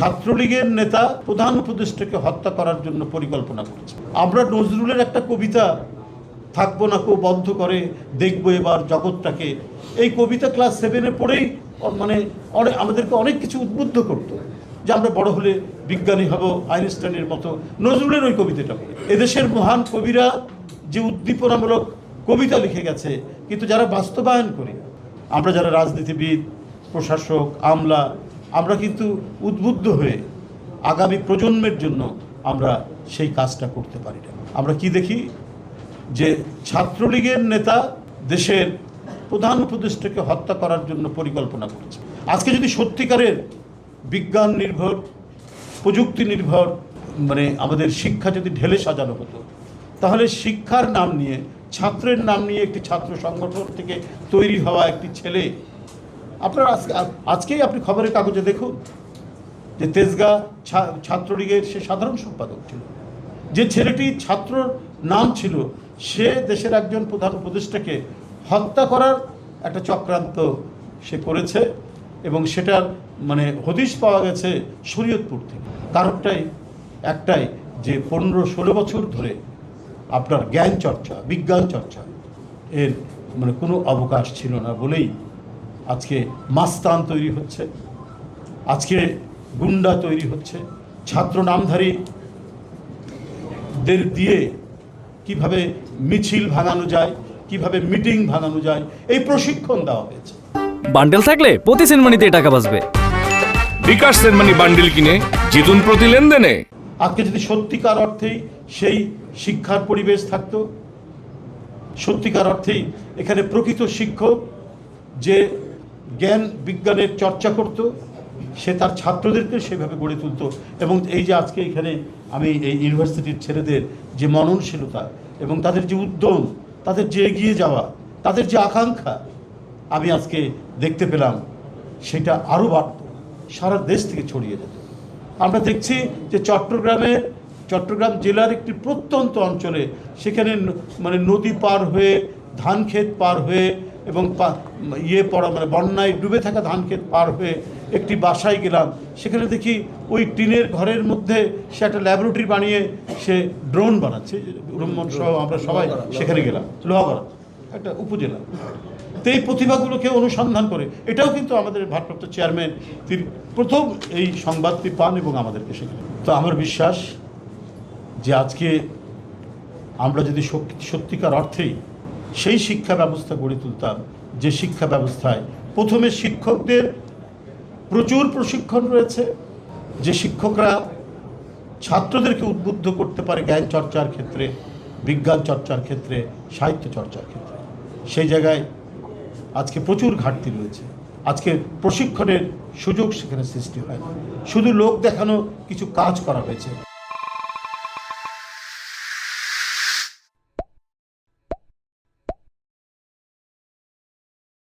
ছাত্রলীগের নেতা প্রধান উপদেষ্টাকে হত্যা করার জন্য পরিকল্পনা করেছে। আমরা নজরুলের একটা কবিতা থাকব না, কেউ বদ্ধ করে দেখব এবার জগৎটাকে। এই কবিতা ক্লাস সেভেনে পড়েই মানে অনেক আমাদেরকে অনেক কিছু উদ্বুদ্ধ করতো যে আমরা বড় হলে বিজ্ঞানী হব, আইনস্টাইনের মতো। নজরুলের ওই কবিতাটা এদেশের মহান কবিরা যে উদ্দীপনামূলক কবিতা লিখে গেছে, কিন্তু যারা বাস্তবায়ন করে, আমরা যারা রাজনীতিবিদ, প্রশাসক, আমলা আমরা কিন্তু উদ্বুদ্ধ হয়ে আগামী প্রজন্মের জন্য আমরা সেই কাজটা করতে পারি না। আমরা কি দেখি? যে ছাত্রলীগের নেতা দেশের প্রধান উপদেষ্টাকে হত্যা করার জন্য পরিকল্পনা করেছে। আজকে যদি সত্যিকারের বিজ্ঞান নির্ভর, প্রযুক্তি নির্ভর মানে আমাদের শিক্ষা যদি ঢেলে সাজানো হতো, তাহলে শিক্ষার নাম নিয়ে, ছাত্রের নাম নিয়ে একটি ছাত্র সংগঠন থেকে তৈরি হওয়া একটি ছেলে আপনার আজকে আজকেই আপনি খবরের কাগজে দেখুন যে তেজগা ছাত্রলীগের সে সাধারণ সম্পাদক ছিল। যে ছেলেটি ছাত্র নাম ছিল, সে দেশের একজন প্রধান উপদেষ্টাকে হত্যা করার একটা চক্রান্ত সে করেছে এবং সেটার মানে হদিশ পাওয়া গেছে শরীয়তপুর থেকে। কারণটাই একটাই যে পনেরো ষোলো বছর ধরে আপনার জ্ঞান চর্চা, বিজ্ঞান চর্চা এর মানে কোনো অবকাশ ছিল না বলেই আজকে মাস্তান তৈরি হচ্ছে আজকে গুন্ডা তৈরি হচ্ছে ছাত্র নামধারী দের দিয়ে কীভাবে মিছিল ভাঙানো যায় কীভাবে মিটিং ভাঙানো যায় এই প্রশিক্ষণ দেওয়া হয়েছে। বান্ডেল থাকলে প্রতি সেনমানিতে টাকা বাঁচবে। বিকাশ সেনমানি বান্ডিল কিনে জিতুন প্রতি লেনদেনে। আজকে যদি সত্যিকার অর্থেই সেই শিক্ষার পরিবেশ থাকতো সত্যিকার অর্থেই এখানে প্রকৃত শিক্ষক যে জ্ঞান বিজ্ঞানের চর্চা করত, সে তার ছাত্রদেরকে সেভাবে গড়ে তুলতো এবং এই যে আজকে এখানে আমি এই ইউনিভার্সিটির ছেলেদের যে মননশীলতা এবং তাদের যে উদ্যম, তাদের যে এগিয়ে যাওয়া, তাদের যে আকাঙ্ক্ষা আমি আজকে দেখতে পেলাম, সেটা আরও বাড়ত, সারা দেশ থেকে ছড়িয়ে যেত। আমরা দেখছি যে চট্টগ্রামে, চট্টগ্রাম জেলার একটি প্রত্যন্ত অঞ্চলে সেখানে মানে নদী পার হয়ে ধান ক্ষেত পার হয়ে এবং ইয়ে পড়া মানে বন্যায় ডুবে থাকা ধান ক্ষেত পার হয়ে একটি বাসায় গেলাম। সেখানে দেখি ওই টিনের ঘরের মধ্যে সে একটা ল্যাবরেটরি বানিয়ে সে ড্রোন বানাচ্ছে। রুম্মন সহ আমরা সবাই সেখানে গেলাম লোহাগড়া একটা উপজেলা। তো এই প্রতিভাগুলোকে অনুসন্ধান করে এটাও কিন্তু আমাদের ভারপ্রাপ্ত চেয়ারম্যান তিনি প্রথম এই সংবাদটি পান এবং আমাদেরকে শেখান তো আমার বিশ্বাস যে আজকে আমরা যদি সত্যিকার অর্থেই সেই শিক্ষা ব্যবস্থা গড়ে তুলতাম, যে শিক্ষা ব্যবস্থায় প্রথমে শিক্ষকদের প্রচুর প্রশিক্ষণ রয়েছে, যে শিক্ষকরা ছাত্রদেরকে উদ্বুদ্ধ করতে পারে জ্ঞান চর্চার ক্ষেত্রে, বিজ্ঞান চর্চার ক্ষেত্রে, সাহিত্য চর্চার ক্ষেত্রে। সেই জায়গায় আজকে প্রচুর ঘাটতি রয়েছে। আজকে প্রশিক্ষণের সুযোগ সেখানে সৃষ্টি হয়। শুধু লোক দেখানো, কিছু কাজ করা হয়েছে।